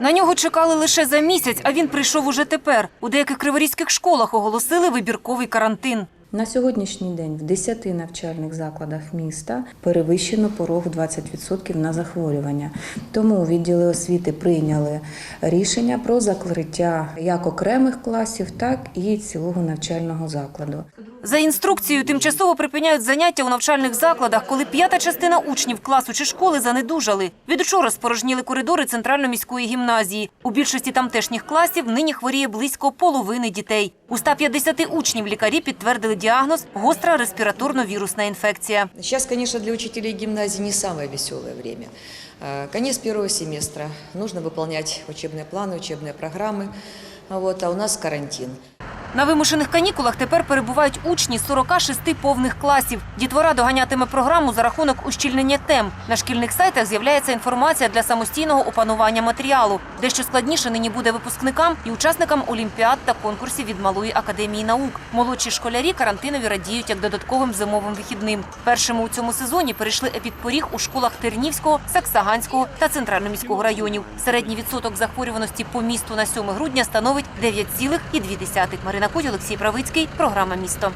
На нього чекали лише за місяць, а він прийшов уже тепер. У деяких криворізьких школах оголосили вибірковий карантин. На сьогоднішній день в 10 навчальних закладах міста перевищено порог 20% на захворювання. Тому відділи освіти прийняли рішення про закриття як окремих класів, так і цілого навчального закладу. За інструкцією тимчасово припиняють заняття у навчальних закладах, коли п'ята частина учнів класу чи школи занедужали. Від учора спорожніли коридори центрально-міської гімназії. У більшості тамтешніх класів нині хворіє близько половини дітей. У 150 учнів лікарі підтвердили діагноз гостра респіраторно-вірусна інфекція. Сейчас, конечно, для учителей гимназии не самое веселое время. Э, Конец первого семестра. Нужно выполнять учебные планы, учебные программы. Вот, а у нас карантин. На вимушених канікулах тепер перебувають учні 46 повних класів. Дітвора доганятиме програму за рахунок ущільнення тем. На шкільних сайтах з'являється інформація для самостійного опанування матеріалу. Дещо складніше нині буде випускникам і учасникам олімпіад та конкурсів від Малої академії наук. Молодші школярі карантинові радіють як додатковим зимовим вихідним. Першими у цьому сезоні перейшли епідпоріг у школах Тернівського, Саксаганського та центрально-міського районів. Середній відсоток захворюваності по місту на 7 грудня становить 9,2. Марина Кудь, Олексій Правицький. Програма «Місто».